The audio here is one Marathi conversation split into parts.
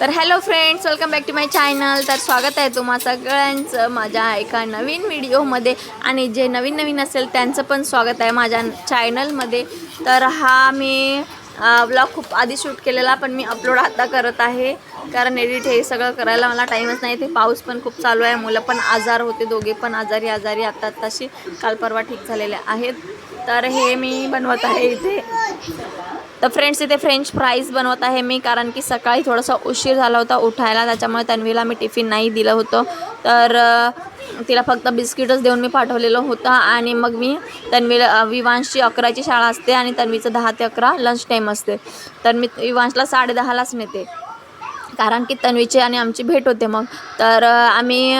तर hello friends welcome back to my channel तर स्वागत आहे तुम्हा सगळ्यांचं माझ्या एका नवीन व्हिडिओमध्ये आणि जे नवीन नवीन असेल त्यांचं पण स्वागत आहे माझ्या चॅनलमध्ये तर हा मी ब्लॉग खूप आधी शूट केलेला पण मी अपलोड आता करत आहे. कारण एडिट हे सगळं करायला मला टाईमच नाही. ते पाऊस पण खूप चालू आहे मुलं पण आजार होते दोघे पण आजारी आजारी आता आत्ताशी काल परवा ठीक झालेले आहेत. तर हे मी बनवत आहे इथे. तर फ्रेंड्स इथे फ्रेंच फ्राईज बनवत आहे मी कारण की सकाळी थोडासा उशीर झाला होता उठायला त्याच्यामुळे तन्वीला मी टिफिन नाही दिलं होतं. तर तिला फक्त बिस्किटच देऊन मी पाठवलेलं होतं आणि मग मी तन्वीला विवांशची अकराची शाळा असते आणि तन्वीचं दहा ते अकरा लंच टाईम असते. तर मी विवांशला साडेदहालाच नेते. कारण की तन्वीची आणि आमची भेट होते मग. तर आम्ही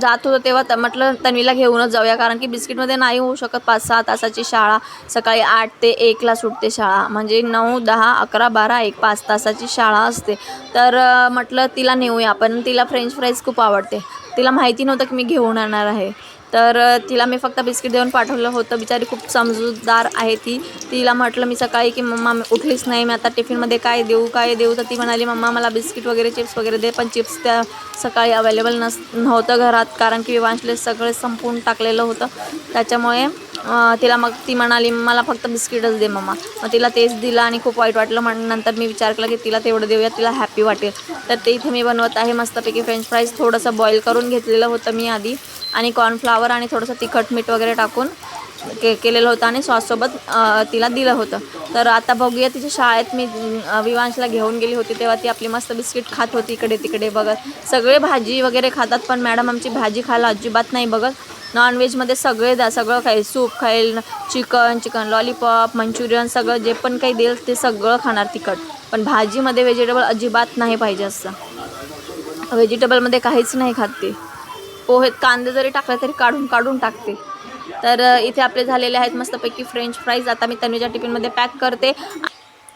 जात होतो तेव्हा त म्हटलं तन्वीला घेऊनच जाऊया कारण की बिस्किटमध्ये नाही होऊ शकत पाच सहा तासाची शाळा. सकाळी आठ ते एकला सुटते शाळा. म्हणजे नऊ दहा अकरा बारा एक पाच तासाची शाळा असते. तर म्हटलं तिला नेऊया आपण तिला फ्रेंच फ्राईज खूप आवडते. तिला माहिती नव्हतं की मी घेऊन येणार आहे. तर तिला मी फक्त बिस्किट देऊन पाठवलं होतं. बिचारी खूप समजूतदार आहे ती. तिला म्हटलं मी सकाळी की मम्मा मी उठलीच नाही. मी आता टिफिनमध्ये काय देऊ काय देऊ? तर ती म्हणाली मम्मा मला बिस्किट वगैरे चिप्स वगैरे दे. पण चिप्स त्या सकाळी अवेलेबल नस नव्हतं घरात. कारण की विवांशले सगळे संपवून टाकलेलं होतं. त्याच्यामुळे तिला मग ती म्हणाली मला फक्त बिस्किटच दे मम्मा मग तिला तेच दिलं आणि खूप वाईट वाटलं. म्हणून नंतर मी विचार केला की तिला तेवढं देऊया तिला हॅपी वाटेल. तर ते इथे मी बनवत आहे. मस्तपैकी फ्रेंच फ्राईज थोडंसं बॉईल करून घेतलेलं होतं मी आधी. आणि कॉर्नफ्लावर आणि थोडंसं तिखट मीठ वगैरे टाकून के केलेलं होतं आणि सॉससोबत तिला दिलं होतं. तर आता बघूया तिच्या शाळेत मी विवांशला घेऊन गेली होती तेव्हा ती आपली मस्त बिस्किट खात होती इकडे तिकडे बघत. सगळे भाजी वगैरे खातात पण मॅडम आमची भाजी खायला अजिबात नाही बघत. नॉनव्हेजमध्ये सगळे द्या सगळं खाईल. सूप खाईल चिकन चिकन लॉलीपॉप मंचुरियन सगळं जे पण काही देईल ते सगळं खाणार तिखट. पण भाजीमध्ये व्हेजिटेबल अजिबात नाही पाहिजे असं. व्हेजिटेबलमध्ये काहीच नाही खात ते. पोहेत कांदे जरी टाकले तरी काढून काढून टाकते. तर इथे आपले झालेले आहेत मस्तपैकी फ्रेंच फ्राईज आता मी तन्वीच्या टिफिनमध्ये पॅक करते.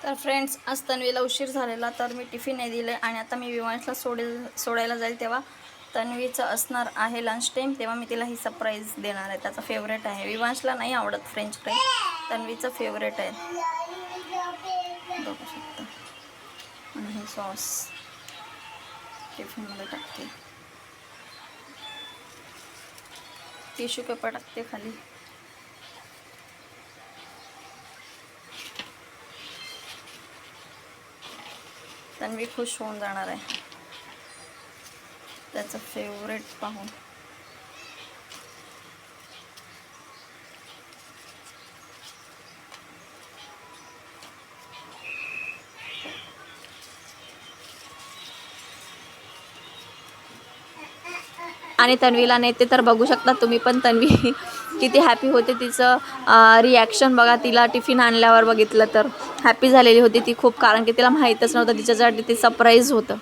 तर फ्रेंड्स आज तन्वीला उशीर झालेला तर मी टिफिन नाही दिले आणि आता मी विमानला सोडेल सोडायला जाईल तेव्हा. तन्वीचं असणार आहे लंच टाईम तेव्हा मी तिला ही सरप्राईज देणार आहे. त्याचा फेवरेट आहे. विवांशला नाही आवडत फ्रेंच फ्राईज तन्वीचं फेवरेट आहे. बघू शकता. आणि हे सॉस टिफिनमध्ये टाकते. टिश्यू पेपर टाकते खाली. तन्वी खुश होऊन जाणार आहे. त्याचं फेवरेट पाहून. आणि तन्वीला नेते तर बघू शकता तुम्ही पण. तन्वी किती हॅपी होते तिचं रिॲक्शन बघा. तिला टिफिन आणल्यावर बघितलं तर. हॅपी झालेली होती ती खूप कारण की तिला माहीतच नव्हतं. तिच्यासाठी ते सरप्राईज होतं.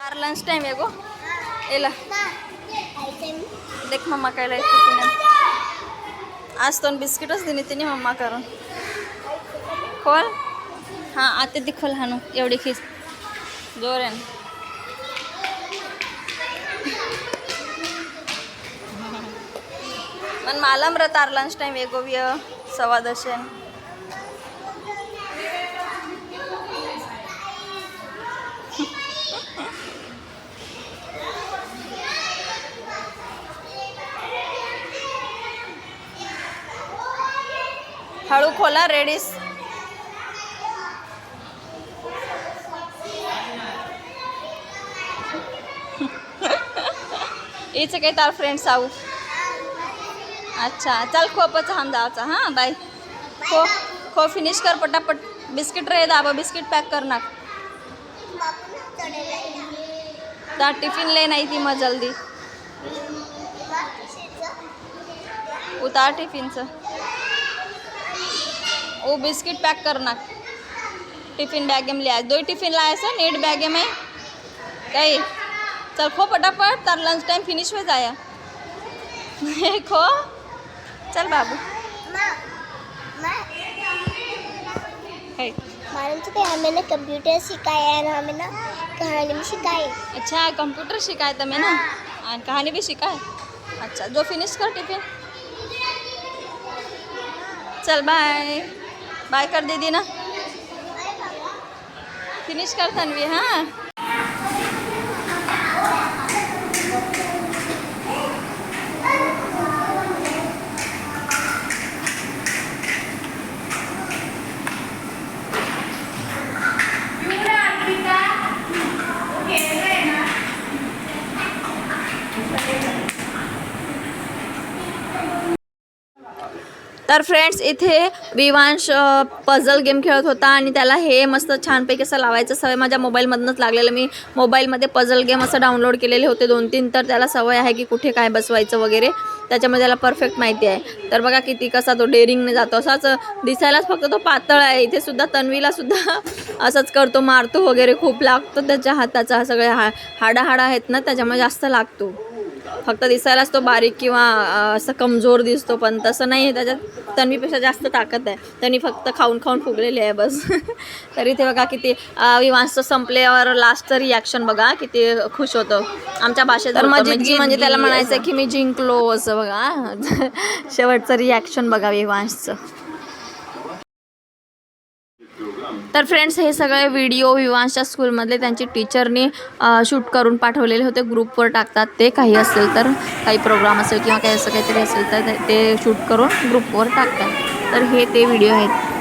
लंच टाइम आहे गो. एला देख मम्मा काय तिने. आज दोन बिस्किटच दिली तिने मम्मा करून. खोल. हां आता ती खोल हानू एवढी खीच मन पण मला मरत लंच टाइम वेगोव्य सव्वा दशेन खोला रेडीस. इच काही तार फ्रेंड्स आऊ. अच्छा चल खोपच हम जायचा हां बाय. खो खो फिनिश कर पटापट. बिस्किट रे दाबा बिस्किट पॅक कर ना दा टिफिन ले नाही ती मग जल्दी उतार टिफिनचं वो बिस्किट पैक करना। टिफ़िन बैग में ले आए। दो ही टिफ़िन लाया सर नीट बैग में। कही चल खो फटाफट तार लंच टाइम फिनिश हो जाया। खो। चल बाबू। है। मालूम तो क्या हमें ना कंप्यूटर सिखाया है ना हमें ना कहानी भी सिखाई। अच्छा कंप्यूटर शिकाय तुम्हें ना आणि कहाणी भी शिकाय अच्छा जो फिनिश कर टिफ़िन। चल बाय बाय कर दीदी ना. फिनिश कर तन्वी हां? तर फ्रेंड्स इथे विवांश पझल गेम खेळत होता आणि त्याला हे मस्त छानपैकी असं लावायचं सवय. माझ्या मोबाईलमधूनच लागलेलं. मी मोबाईलमध्ये पझल गेम असं डाउनलोड केलेले होते दोन तीन तर त्याला सवय आहे की कुठे काय बसवायचं वगैरे. त्याच्यामध्ये त्याला परफेक्ट माहिती आहे. तर बघा किती कसा तो डेअरिंगने जातो. असाच दिसायलाच फक्त तो पातळ आहे. इथे सुद्धा तन्वीला सुद्धा असंच करतो. मारतो वगैरे. खूप लागतो त्याच्या हाताचा. सगळे हा हाडा हाडा आहेत ना त्याच्यामुळे जास्त लागतो. फक्त दिसायलाच तो बारीक किंवा असं कमजोर दिसतो पण तसं नाही आहे त्याच्यात. तन्वीपेक्षा जास्त ताकद आहे. त्यांनी फक्त खाऊन खाऊन फुगलेली आहे बस. तर इथे बघा किती अं, विवांसचं संपल्यावर लास्टचं रिॲक्शन बघा किती खुश होतं. आमच्या भाषेत तर म्हणजे त्याला म्हणायचं की मी जिंकलो असं बघा. शेवटचं रिॲक्शन बघा विवांशचं तर फ्रेंड्स हे सगळे व्हिडिओ विवांशच्या स्कूलमधले त्यांची टीचरनी शूट करून पाठवलेले होते. ग्रुपवर टाकतात ते. काही असेल तर काही प्रोग्राम असेल किंवा काही असं काहीतरी असेल तर ते- ते शूट करून ग्रुपवर टाकतात. तर हे ते व्हिडिओ आहेत.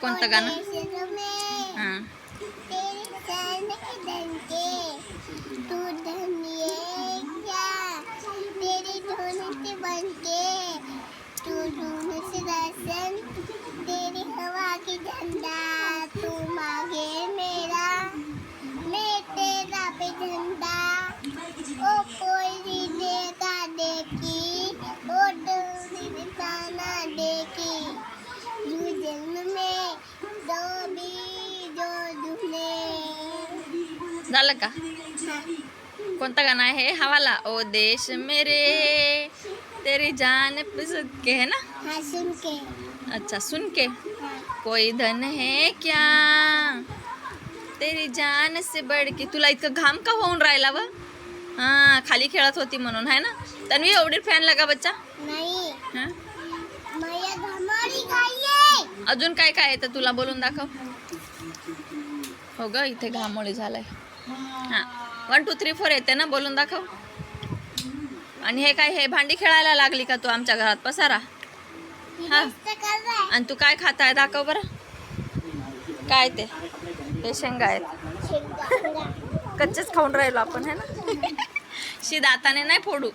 कोणतं गाणं? हां. तेरी हवा की झंडा। का? कोणतं गाणं आहे? हे हवाला ओ देश मेरे तेरी जान सदके है ना? हाँ सुन के अच्छा सुन के हाँ. कोई धन है क्या? तेरी जान से बढ़ के तुला इतकं घाम का होऊन राहिला व? हां खाली खेळत होती म्हणून आहे ना? तन्वी एवढी फॅन लगा बच्चा? नहीं. हां? अजून काय काय येतं तुला बोलून दाखव. हो ग इथे घामोळी झालाय. हां. वन टू थ्री फोर येते ना? बोलून दाखव. आणि हे काय हे भांडी खेळायला लागली का तू आमच्या घरात? पसारा. हां. आणि तू काय खाताय? दाखव बरं. काय ते? हे शेंगा आहेत. कच्चेच खाऊन राहिलो आपण है ना? शी दाताने नाही फोडू.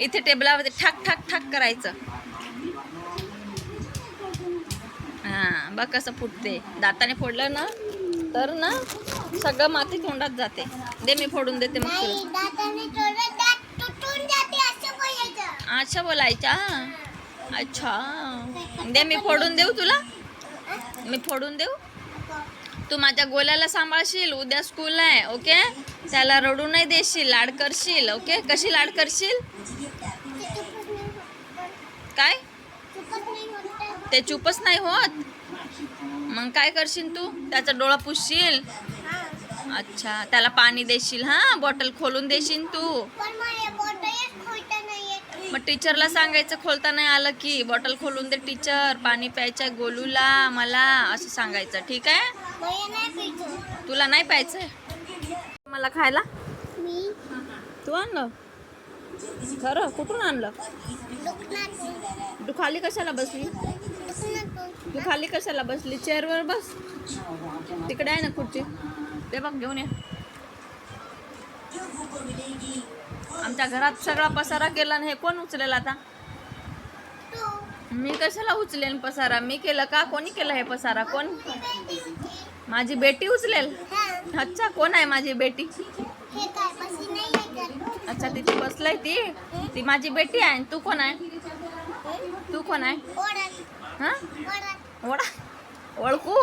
इथे टेबलावरती ठाक ठाक ठाक करायचं. हां. बघ कसं फुटते. दाताने फोडलं ना तर ना सगळं माती तोंडात जाते. दे मी फोडून देते मग तुला. अच्छा बोलायच्या अच्छा. दे मी फोडून देऊ तुला. मी फोडून देऊ. तू माझ्या गोल्याला सांभाळशील उद्या स्कूल आहे ओके त्याला रडू नाही देशील लाड करशील ओके कशी लाड करशील? काय? ते चुपच नाही होत. मग काय करशील तू? त्याचा डोळा पुसशील. अच्छा त्याला पाणी देशील हां? बॉटल खोलून देशील तू? मग टीचरला सांगायचं खोलता नाही आलं की. बॉटल खोलून दे टीचर पाणी प्यायचं गोलूला मला असं सांगायचं ठीक आहे? तुला नाही प्यायचंय? मला खायला? तू आणलं? खरं? कुठून आणलं? तू खाली कशाला बसली? तू खाली कशाला बसली? चेअरवर बस. तिकडे आहे ना खुर्ची. ते बघ घेऊन ये. आमच्या घरात सगळा पसारा केला आणि हे कोण उचलेल आता? मी कशाला उचलेन पसारा? मी केलं का? कोणी केलं हे पसारा? कोण? माझी बेटी उचलेल? अच्छा कोण आहे माझी बेटी? अच्छा तिथे बसलाय ती. ती माझी बेटी आहे आणि तू कोण आहे? तू कोण आहे? हा? ओळखू?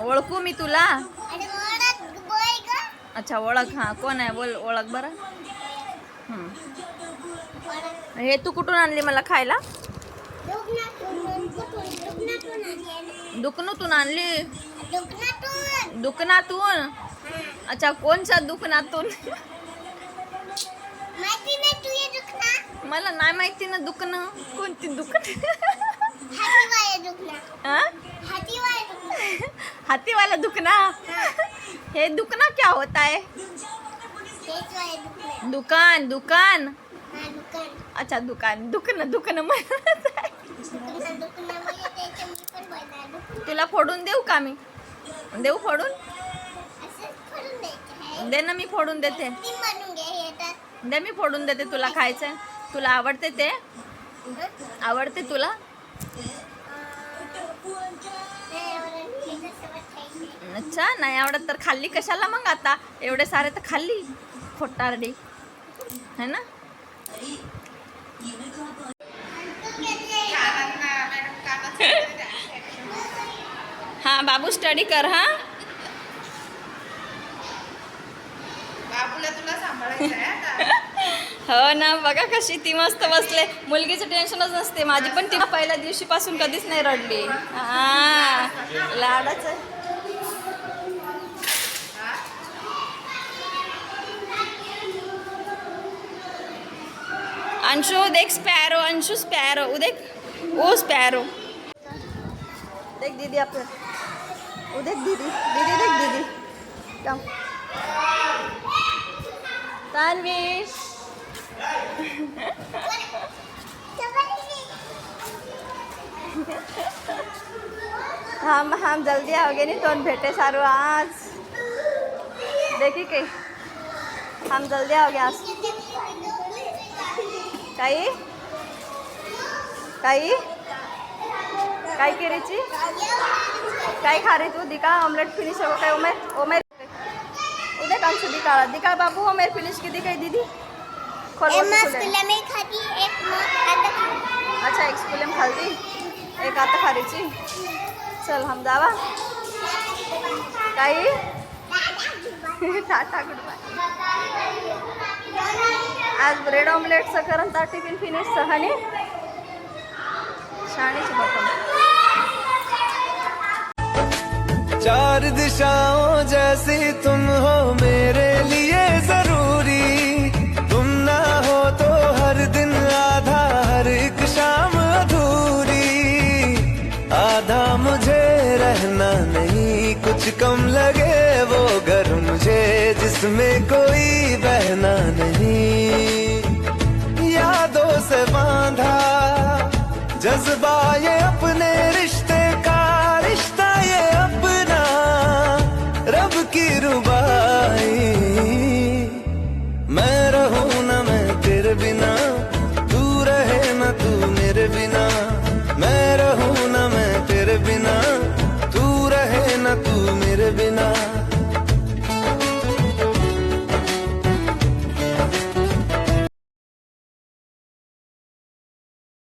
ओळखू मी तुला? अच्छा ओळख हा. कोण आहे? बोल ओळख बरं. हे तू कुठून आणली मला खायला? दुकनूतून आणली? दुकनातून अच्छा कोणच्या दुखणा. मला नाही माहिती ना दुखणं. कोणती दुखणं? हा? दुखणा हाथीवाला दुखना हे. दुखना क्या होता है दुकान दुकान. दुकान. अच्छा दुकान. दुखणं दुखणं म्हणत म्हणजे तुला फोडून देऊ का मी? देऊ फोडून? दे ना मी फोडून देते. दे मी फोडून देते तुला खायचंय तुला आवडते ते? आवडते तुला? अच्छा नाही आवडत तर खाल्ली. कशाला मग आता? एवढे सारे तर खाल्ली. खोटारडी. है ना? हा बाबू स्टडी कर हा. बाबूला तुला सांभाळायचं आहे आता. हो ना बघा कशी ती मस्त बसले. मुलगीचं टेन्शनच नसते. माझी पण ती पहिल्या दिवशीपासून कधीच नाही रडली. हा लाडाच. आहे अंशु देख स्पॅरो अंशु स्पॅरो उदेख. ओ स्पॅरो. देख दीदी आपण उदेख दीदी. दीदी देख दीदी. कम तानवीश. हम हम जल्दी आओगे नहीं? तो भेटे सारू आज? देखी के हम जल्दी आओगे आज? काही काही काय केरीची काय खा रही तू? दिका ऑमलेट फिनिश हो काय उमेर उमेर उद्या काम से दिका दिका बाबू उमेर फिनिश की दिखाई दीदी खोल एक बोल मग खोले. मी खाती एक आता खा. अच्छा आता खारीची. चल हम जावा. काही टाटा गुड बाय आज ब्रेड ऑमलेटचं करून तर टिफिन फिनिश सहाने शाणीची बटन चार दिशाओं जैसी तुम हो मेरे इसमें कोई बहना नहीं। यादों से बांधा जज्बा ये अपना